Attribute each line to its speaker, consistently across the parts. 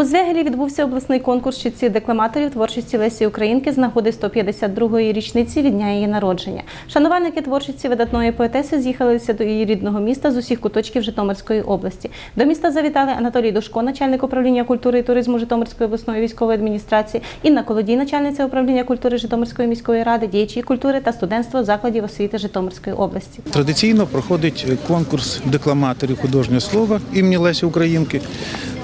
Speaker 1: У Звягелі відбувся обласний конкурс чітців декламаторів творчості Лесі Українки з нагоди 152-ї річниці від дня її народження. Шанувальники творчості видатної поетеси з'їхалися до її рідного міста з усіх куточків Житомирської області. До міста завітали Анатолій Душко, начальник управління культури і туризму Житомирської обласної військової адміністрації, Інна Колодій, начальниця управління культури Житомирської міської ради, діячі культури та студентство закладів освіти Житомирської області.
Speaker 2: Традиційно проходить конкурс декламаторів художнього слова імені Лесі Українки.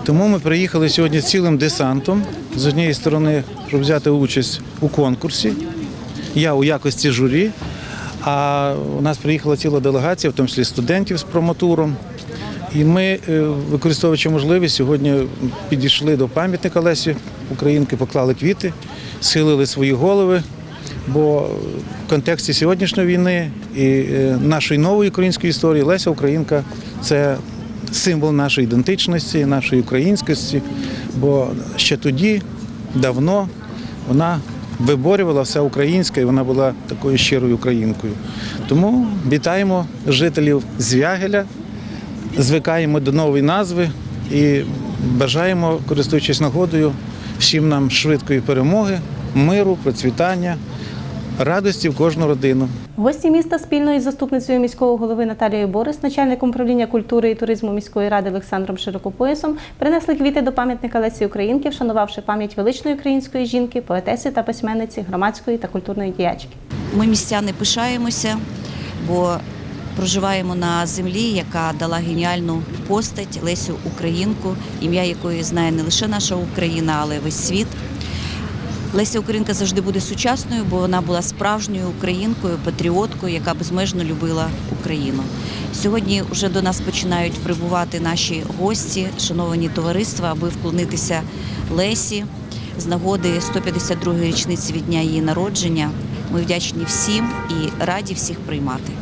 Speaker 2: Тому ми приїхали сьогодні цілим десантом з однієї сторони, щоб взяти участь у конкурсі. Я у якості журі. А у нас приїхала ціла делегація, в тому числі студентів з промотуром. І ми, е, використовуючи можливість, сьогодні підійшли до пам'ятника Лесі Українки, поклали квіти, схилили свої голови. Бо в контексті сьогоднішньої війни і е, нашої нової української історії Леся Українка це символ нашої ідентичності, нашої українськості. Бо ще тоді, давно, вона виборювала все українське і вона була такою щирою українкою. Тому вітаємо жителів Звягеля, звикаємо до нової назви і бажаємо, користуючись нагодою, всім нам швидкої перемоги, миру, процвітання, радості в кожну родину.
Speaker 1: Гості міста спільно із заступницею міського голови Наталією Борис, начальником управління культури і туризму міської ради Олександром Широкопоясом принесли квіти до пам'ятника Лесі Українки, вшанувавши пам'ять величної української жінки, поетеси та письменниці, громадської та культурної діячки.
Speaker 3: Ми містяни пишаємося, бо проживаємо на землі, яка дала геніальну постать Лесю Українку, ім'я якої знає не лише наша Україна, але й весь світ. Леся Українка завжди буде сучасною, бо вона була справжньою українкою, патріоткою, яка безмежно любила Україну. Сьогодні вже до нас починають прибувати наші гості, шановані товариства, аби вклонитися Лесі з нагоди 152-ї річниці від дня її народження. Ми вдячні всім і раді всіх приймати.